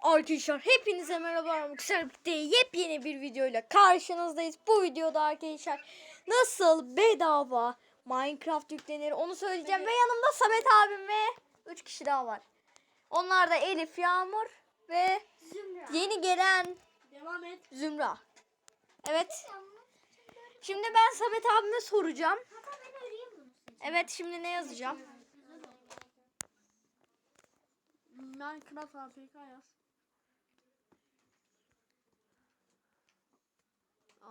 Arkadaşlar hepinize merhaba arkadaşlar. Birlikte yepyeni bir videoyla karşınızdayız. Bu videoda arkadaşlar nasıl bedava Minecraft yüklenir onu söyleyeceğim. Ve yanımda Samet abim ve 3 kişi daha var. Onlar da Elif, Yağmur ve Zümra. yeni gelen Devam et. Zümra. Evet. Şimdi ben Samet abime soracağım. Evet şimdi ne yazacağım? Minecraft APK yaz.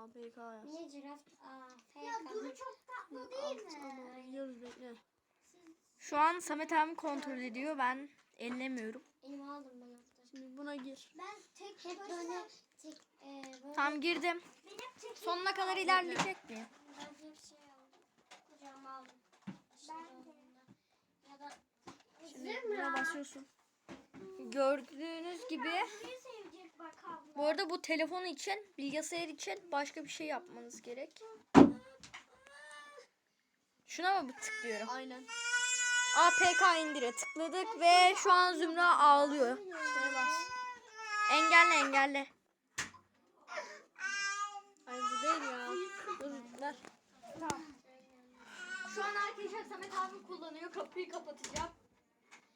APK yaz. Niye ciraf? Aa, Ya Duru çok tatlı değil mi? Gidiyoruz bekle. Şu an Samet abim kontrol ediyor. Ben ellemiyorum. Elim aldım ben hafta. Şimdi buna gir. Ben tek hep böyle tek e, böyle Tam girdim. benim tek Sonuna kadar ilerleyecek miyim? ben hep şey aldım. Kucağıma aldım. Ben ya da Şimdi buna basıyorsun. Gördüğünüz gibi bir sevecek bak abla. Bu arada bu telefon için bilgisayar için başka bir şey yapmanız gerek. Şuna mı tıklıyorum? Aynen. APK indire tıkladık ve şu an Zümra ağlıyor. Şeye bas. Engelle engelle. Ay bu değil ya. Dur ver. Şu an arkadaşlar Samet abim kullanıyor. Kapıyı kapatacağım.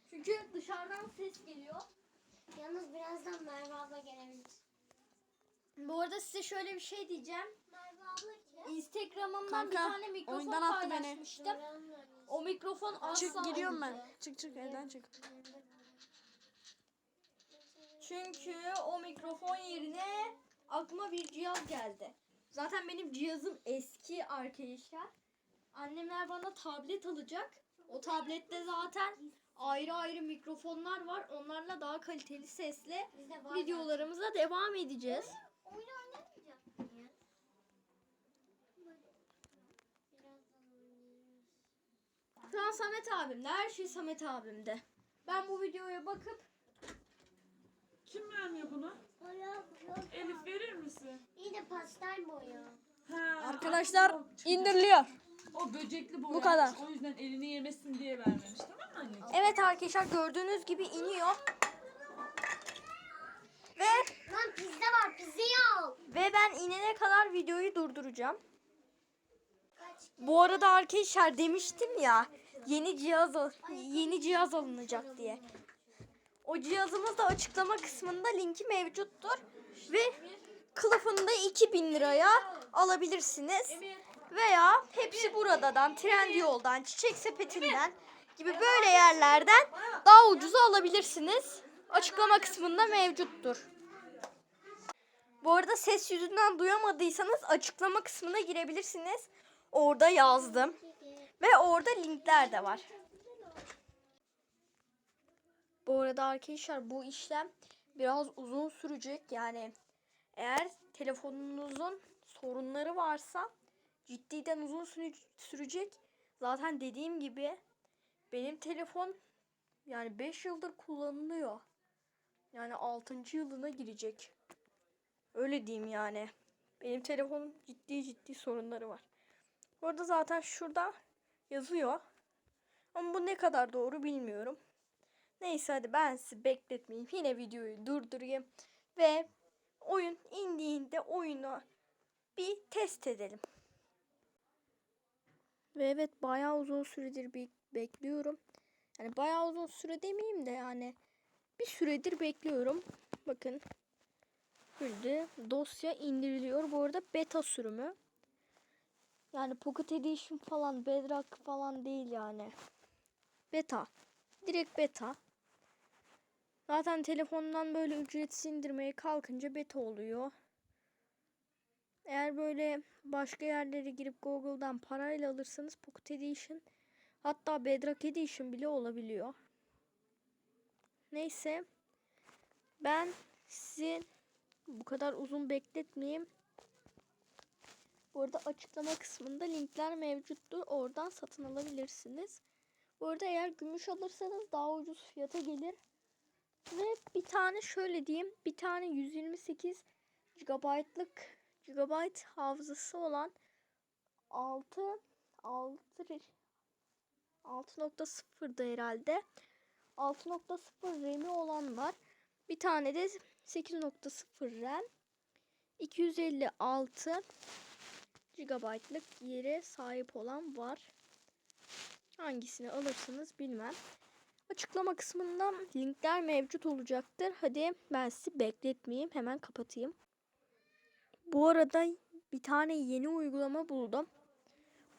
Çünkü dışarıdan ses geliyor. Yalnız birazdan Merve abla gelebilir. Bu arada size şöyle bir şey diyeceğim. Instagram'dan bir tane mikrofon oyundan attı beni. paylaşmıştım. O mikrofon asla Çık gidiyorum ben. olmayacak. Çık çık evden çık. Çünkü o mikrofon yerine aklıma bir cihaz geldi. Zaten benim cihazım eski arkadaşlar. Annemler bana tablet alacak. O tablette zaten ayrı ayrı mikrofonlar var. Onlarla daha kaliteli sesle videolarımıza devam edeceğiz. Oyun oynamayacak mıyız? Birazdan oynayacağız. Şu an Samet abimde. Her şey Samet abimde. Ben bu videoya bakıp Kim vermiyor bunu? Boya, boya. Elif verir misin? İyi de pastel boya. Ha, Arkadaşlar indiriliyor. O böcekli boya. Bu kadar. O yüzden elini yemesin diye vermemiş tamam mı anneciğim? evet arkadaşlar gördüğünüz gibi iniyor. Ve Lan pizza var pizzayı al. ve ben inene kadar videoyu durduracağım. Bu arada arkadaşlar demiştim ya yeni cihaz al- yeni cihaz alınacak diye. O cihazımız da açıklama kısmında linki mevcuttur ve kılıfını da 2000 liraya alabilirsiniz. Veya hepsi buradadan, Trendyol'dan, Çiçek Sepeti'nden gibi böyle yerlerden daha ucuza alabilirsiniz. Açıklama kısmında mevcuttur. Bu arada ses yüzünden duyamadıysanız açıklama kısmına girebilirsiniz. Orada yazdım. Ve orada linkler de var. Bu arada arkadaşlar bu işlem biraz uzun sürecek. Yani eğer telefonunuzun sorunları varsa ciddiden uzun sü- sürecek. Zaten dediğim gibi benim telefon yani 5 yıldır kullanılıyor. Yani 6. yılına girecek. Öyle diyeyim yani. Benim telefonum ciddi ciddi sorunları var. Bu arada zaten şurada yazıyor. Ama bu ne kadar doğru bilmiyorum. Neyse hadi ben sizi bekletmeyeyim. Yine videoyu durdurayım. Ve oyun indiğinde oyunu bir test edelim. Ve evet bayağı uzun süredir bir bekliyorum. Yani bayağı uzun süre demeyeyim de yani bir süredir bekliyorum. Bakın. Şimdi dosya indiriliyor. Bu arada beta sürümü. Yani Pocket Edition falan, Bedrock falan değil yani. Beta. Direkt beta. Zaten telefondan böyle ücretsiz indirmeye kalkınca beta oluyor. Eğer böyle başka yerlere girip Google'dan parayla alırsanız Pocket Edition hatta Bedrock Edition bile olabiliyor. Neyse. Ben sizi bu kadar uzun bekletmeyeyim. Bu arada açıklama kısmında linkler mevcuttur. Oradan satın alabilirsiniz. Bu arada eğer gümüş alırsanız daha ucuz fiyata gelir. Ve bir tane şöyle diyeyim. Bir tane 128 GB'lık GB hafızası olan 6 6 6.0'da herhalde. 6.0 RAM'i olan var. Bir tane de 8.0 RAM. 256 GB'lık yere sahip olan var. Hangisini alırsınız bilmem. Açıklama kısmında linkler mevcut olacaktır. Hadi ben sizi bekletmeyeyim. Hemen kapatayım. Bu arada bir tane yeni uygulama buldum.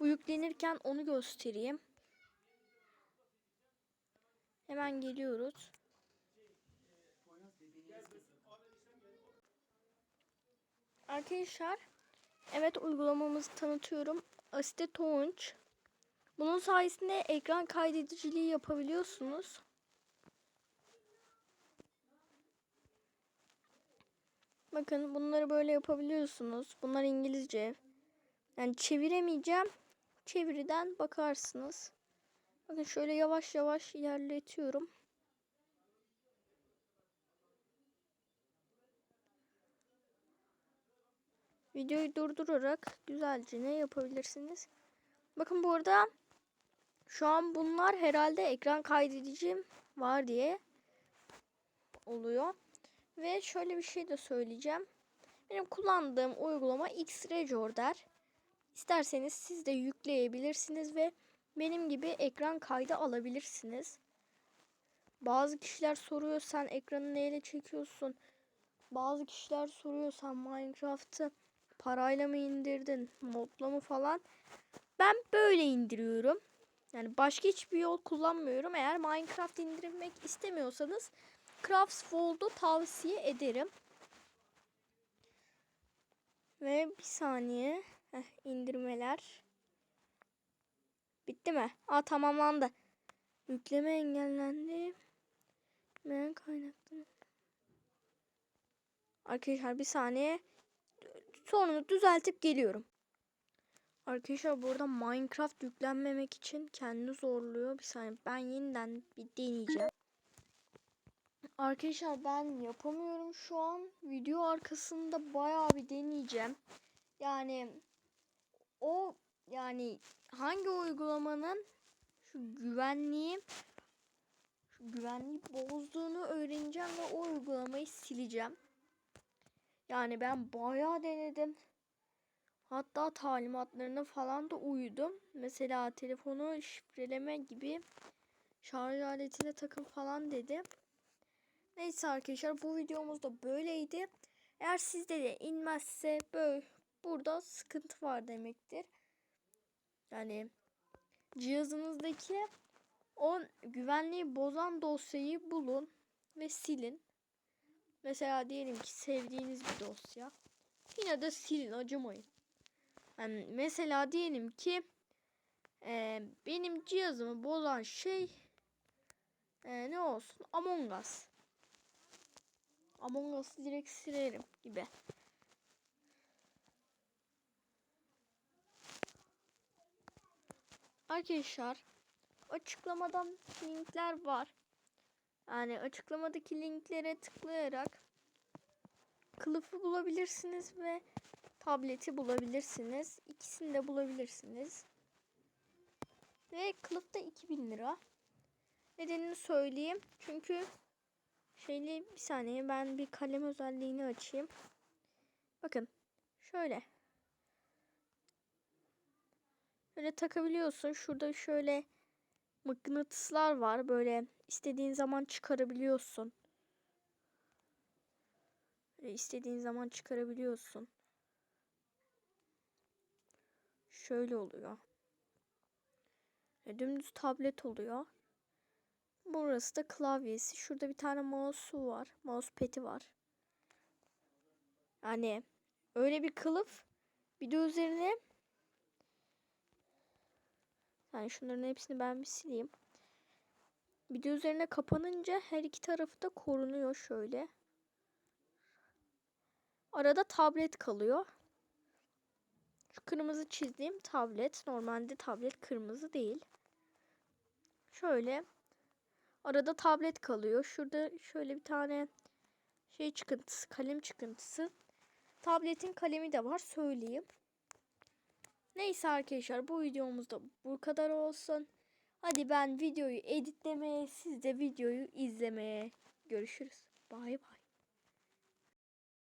Bu yüklenirken onu göstereyim. Hemen geliyoruz. Arkadaşlar evet uygulamamızı tanıtıyorum. Asite Touch. Bunun sayesinde ekran kaydediciliği yapabiliyorsunuz. Bakın bunları böyle yapabiliyorsunuz. Bunlar İngilizce. Yani çeviremeyeceğim. Çeviriden bakarsınız. Bakın şöyle yavaş yavaş ilerletiyorum. Videoyu durdurarak güzelce ne yapabilirsiniz? Bakın bu arada şu an bunlar herhalde ekran kaydedicim var diye oluyor. Ve şöyle bir şey de söyleyeceğim. Benim kullandığım uygulama X-Recorder. İsterseniz siz de yükleyebilirsiniz ve benim gibi ekran kaydı alabilirsiniz. Bazı kişiler soruyor sen ekranı neyle çekiyorsun? Bazı kişiler soruyor sen Minecraft'ı parayla mı indirdin, modla mı falan. Ben böyle indiriyorum. Yani başka hiçbir yol kullanmıyorum. Eğer Minecraft indirmek istemiyorsanız Craftsfold'u tavsiye ederim. Ve bir saniye. Heh, indirmeler. Bitti mi? Aa tamamlandı. Yükleme engellendi. Ben kaynaklı. Arkadaşlar bir saniye. Sorunu düzeltip geliyorum. Arkadaşlar burada Minecraft yüklenmemek için kendini zorluyor. Bir saniye ben yeniden bir deneyeceğim. Arkadaşlar ben yapamıyorum şu an. Video arkasında bayağı bir deneyeceğim. Yani o yani hangi uygulamanın şu güvenliği şu güvenliği bozduğunu öğreneceğim ve o uygulamayı sileceğim. Yani ben bayağı denedim. Hatta talimatlarına falan da uydum. Mesela telefonu şifreleme gibi şarj aletine takın falan dedi. Neyse arkadaşlar bu videomuz da böyleydi. Eğer sizde de inmezse böyle burada sıkıntı var demektir. Yani cihazınızdaki o güvenliği bozan dosyayı bulun ve silin. Mesela diyelim ki sevdiğiniz bir dosya. Yine de silin acımayın. Yani mesela diyelim ki e, benim cihazımı bozan şey e, ne olsun? Among Us. Among Us'ı direkt silerim gibi. Arkadaşlar açıklamadan linkler var. Yani açıklamadaki linklere tıklayarak kılıfı bulabilirsiniz ve tableti bulabilirsiniz. İkisini de bulabilirsiniz. Ve kılıf da 2000 lira. Nedenini söyleyeyim. Çünkü şeyli bir saniye ben bir kalem özelliğini açayım. Bakın şöyle. Böyle takabiliyorsun. Şurada şöyle mıknatıslar var. Böyle istediğin zaman çıkarabiliyorsun. Böyle istediğin zaman çıkarabiliyorsun. Şöyle oluyor. Ve dümdüz tablet oluyor. Burası da klavyesi. Şurada bir tane mouse'u var. Mousepad'i var. Yani öyle bir kılıf. Bir de üzerine yani şunların hepsini ben bir sileyim. De üzerine kapanınca her iki tarafı da korunuyor şöyle. Arada tablet kalıyor. Şu kırmızı çizdiğim tablet. Normalde tablet kırmızı değil. Şöyle. Arada tablet kalıyor. Şurada şöyle bir tane şey çıkıntısı, kalem çıkıntısı. Tabletin kalemi de var söyleyeyim. Neyse arkadaşlar bu videomuzda bu kadar olsun. Hadi ben videoyu editlemeye, siz de videoyu izlemeye. Görüşürüz. Bay bay.